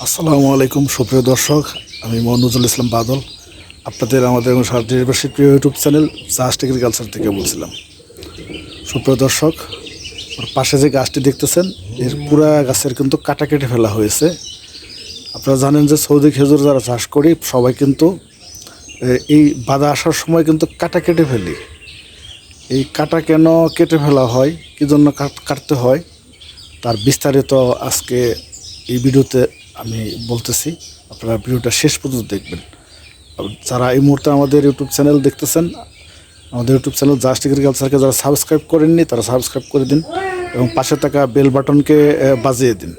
আসসালামু আলাইকুম, সুপ্রিয় দর্শক। আমি মনুজুল ইসলাম বাদল। আপনাদের আমাদের সার্টিফিকেট প্রিয় ইউটিউব চ্যানেল জাস্ট এগ্রিকালচার থেকে বলছিলাম। সুপ্রিয় দর্শক পাশে যে গাছটি দেখতেছেন, এর পুরা গাছের কিন্তু কাটা কেটে ফেলা হয়েছে। আপনারা জানেন যে সৌদি খেজুর যারা চাষ করি, সবাই কিন্তু এই বাধা আসার সময় কিন্তু কাটা কেটে ফেলি। এই কাটা কেন কেটে ফেলা হয়, কী জন্য কাট- কাটতে হয়, তার বিস্তারিত আজকে এই ভিডিওতে আমি বলতেছি, আপনারা ভিডিওটা শেষ পর্যন্ত দেখবেন। যারা এই মুহূর্তে আমাদের ইউটিউব চ্যানেল দেখতেছেন, আমাদের ইউটিউব চ্যানেল জাস্ট এগ্রিকালচারকে যারা সাবস্ক্রাইব করেননি, তারা সাবস্ক্রাইব করে দিন এবং পাশে থাকা বেল বাটনকে বাজিয়ে দিন।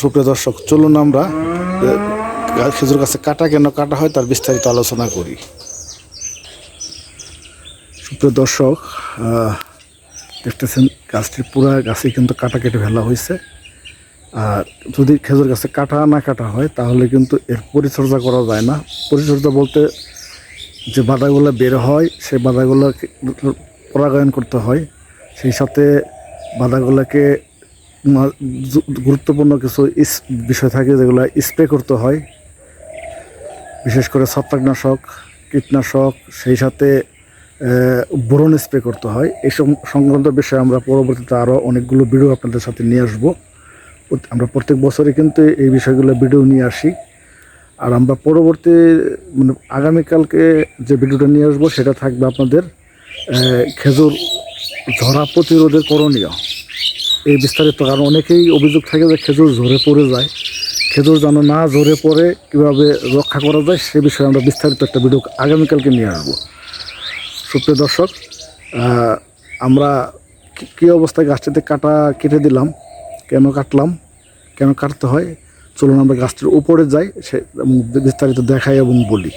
সুপ্রিয় দর্শক, চলুন আমরা খেজুর গাছে কাটা কেন কাটা হয় তার বিস্তারিত আলোচনা করি। সুপ্রিয় দর্শক দেখতেছেন গাছটির পুরা গাছে কিন্তু কাটা কেটে ফেলা হয়েছে। আর যদি খেজুর গাছে কাটা না কাটা হয়, তাহলে কিন্তু এর পরিচর্যা করা যায় না। পরিচর্যা বলতে যে বাধাগুলো বের হয়, সেই বাধাগুলো পরাগায়ন করতে হয়। সেই সাথে বাধাগুলোকে গুরুত্বপূর্ণ কিছু বিষয় থাকে যেগুলো স্প্রে করতে হয়। বিশেষ করে ছত্রাকনাশক, কীটনাশক, সেই সাথে বোরন স্প্রে করতে হয়। এই সংক্রান্ত বিষয়ে আমরা পরবর্তীতে আরও অনেকগুলো ভিডিও আপনাদের সাথে নিয়ে আসব। আমরা প্রত্যেক বছরে কিন্তু এই বিষয়গুলো ভিডিও নিয়ে আসি। আর আমরা পরবর্তী মানে আগামীকালকে যে ভিডিওটা নিয়ে আসব সেটা থাকবে আপনাদের খেজুর ঝরা প্রতিরোধের করণীয়। এই বিস্তারিত, কারণ অনেকেই অভিযোগ থাকে যে খেজুর ঝরে পড়ে যায়। খেজুর যেন না ঝরে পড়ে, কীভাবে রক্ষা করা যায় সে বিষয়ে আমরা বিস্তারিত একটা ভিডিও আগামীকালকে নিয়ে আসব। সুপ্রিয় দর্শক আমরা কী অবস্থায় গাছটিতে কাটা কেটে দিলাম? কেন কাটলাম? কেন কাটতে হয়? চলুন আমরা গাছটির উপরে যাই, সে বিস্তারিত দেখাই এবং বলি।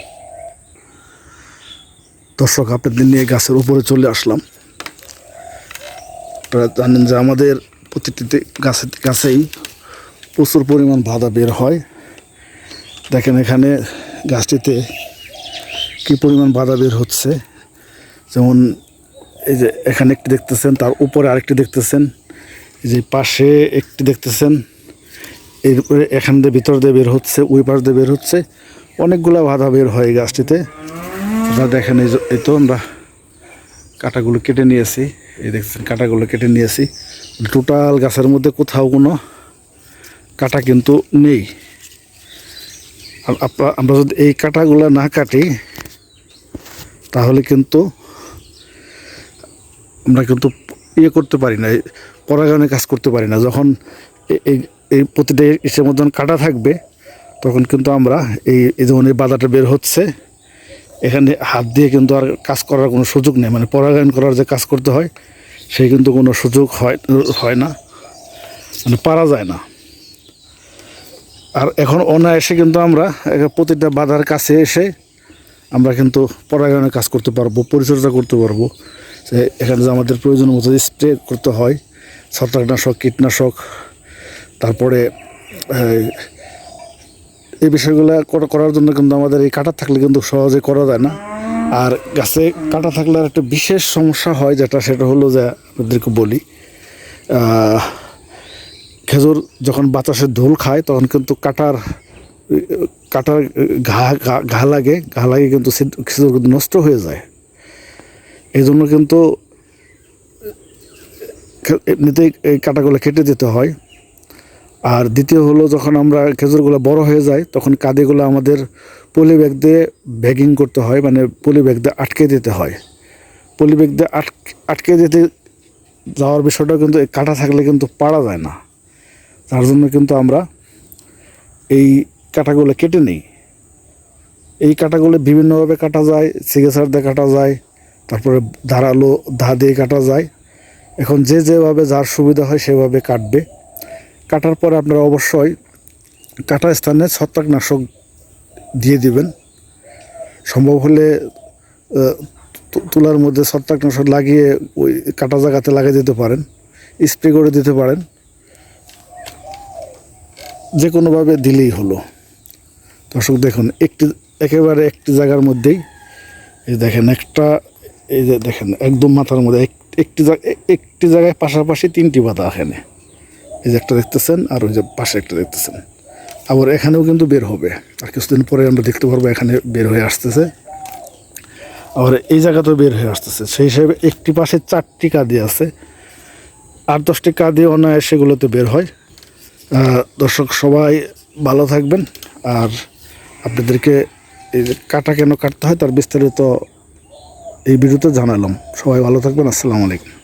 দর্শক, আপনাদের নিয়ে গাছের উপরে চলে আসলাম। আপনারা জানেন যে আমাদের প্রতিটি গাছে গাছেই প্রচুর পরিমাণ বাধা বের হয়। দেখেন এখানে গাছটিতে কী পরিমাণ বাধা বের হচ্ছে। যেমন এই যে এখানে একটি দেখতেছেন, তার উপরে আরেকটি দেখতেছেন। যে পাশে একটি দেখতেছেন এরপরে এখান দিয়ে ভিতর দিয়ে বের হচ্ছে, ওই পাশ দিয়ে বের হচ্ছে। অনেকগুলো বাধা বের হয় গাছটিতে। আপনারা দেখেন এই তো আমরা কাটাগুলো কেটে নিয়েছি। এই দেখছেন, কাটাগুলো কেটে নিয়েছি। টোটাল গাছের মধ্যে কোথাও কোনো কাটা কিন্তু নেই। আর আমরা যদি এই কাটাগুলো না কাটি, তাহলে কিন্তু আমরা কিন্তু ইয়ে করতে পারি না। এই পরাগায়নের কাজ করতে পারি না। যখন এই এই প্রতিটা ইসের যখন কাটা থাকবে, তখন কিন্তু আমরা এই এই এই বাধাটা বের হচ্ছে। এখানে হাত দিয়ে কিন্তু আর কাজ করার কোনো সুযোগ নেই। মানে পরাগায়ন করার যে কাজ করতে হয় সেই কিন্তু কোনো সুযোগ হয় হয় না। মানে পারা যায় না। আর এখন অনায়াসে কিন্তু আমরা প্রতিটা বাধার কাছে এসে আমরা কিন্তু পরাগায়নের কাজ করতে পারব, পরিচর্যা করতে পারব। যে এখানে যে আমাদের প্রয়োজন মতো স্প্রে করতে হয় ছত্রাকনাশক কীটনাশক তারপরে এই, বিষয়গুলো করার জন্য কিন্তু আমাদের এই কাটা থাকলে কিন্তু সহজে করা যায় না। আর গাছে কাটা থাকলে আর একটা বিশেষ সমস্যা হয় যেটা সেটা হলো যে আপনাদেরকে বলি খেজুর যখন বাতাসে ধুল খায় তখন কিন্তু কাটার কাটার ঘা ঘা- লাগে ঘা লাগে কিন্তু খেজুর নষ্ট হয়ে যায়। এই জন্য কিন্তু এমনিতেই এই কাঁটাগুলো কেটে দিতে হয়। আর দ্বিতীয় হলো যখন আমরা খেজুরগুলো বড় হয়ে যায়, তখন কাঁদিগুলো আমাদের পলি ব্যাগ দিয়ে ব্যাগিং করতে হয় মানে পলি ব্যাগ দিয়ে আটকে দিতে হয়। পলি ব্যাগ দিয়ে আটকে আটকে দিতে যাওয়ার বিষয়টা কিন্তু এই কাটা থাকলে কিন্তু পারা যায় না। তার জন্য কিন্তু আমরা এই কাঁটাগুলো কেটে নিই। এই কাঁটাগুলো বিভিন্নভাবে কাটা যায় সিগেসার দিয়ে কাটা যায়, তারপরে ধারালো ধা দিয়ে কাটা যায়। এখন যে যেভাবে যার সুবিধা হয় সেভাবে কাটবে। কাটার পরে আপনারা অবশ্যই কাটা স্থানে ছত্রাকনাশক দিয়ে দিবেন। সম্ভব হলে তুলার মধ্যে ছত্রাকনাশক লাগিয়ে ওই কাটা জায়গাতে লাগিয়ে দিতে পারেন, স্প্রে করে দিতে পারেন। যে কোনোভাবে দিলেই হলো। দর্শক দেখুন, একটি, একেবারে একটি জায়গার মধ্যেই, এই দেখেন একটা, এই যে দেখেন, একদম মাথার মধ্যে এক- একটি একটি জায়গায় পাশাপাশি তিনটি পাতা এখানে। এই যে একটা দেখতেছেন আর ওই যে পাশে একটা দেখতেছেন। আবার এখানেও কিন্তু বের হবে। আর কিছুদিন পরে আমরা দেখতে পারব এখানে বের হয়ে আসতেছে। আবার এই জায়গাতেও বের হয়ে আসতেছে। সেই হিসাবে একটি পাশে চারটি কাঁদি আছে। আট দশটি কাঁদি অনায়াসে সেগুলোতে বের হয়। দর্শক সবাই ভালো থাকবেন। আর আপনাদেরকে এই যে কাটা কেন কাটতে হয় তার বিস্তারিত এই ভিডিওতে জানালাম। সবাই ভালো থাকবেন আসসালামু আলাইকুম।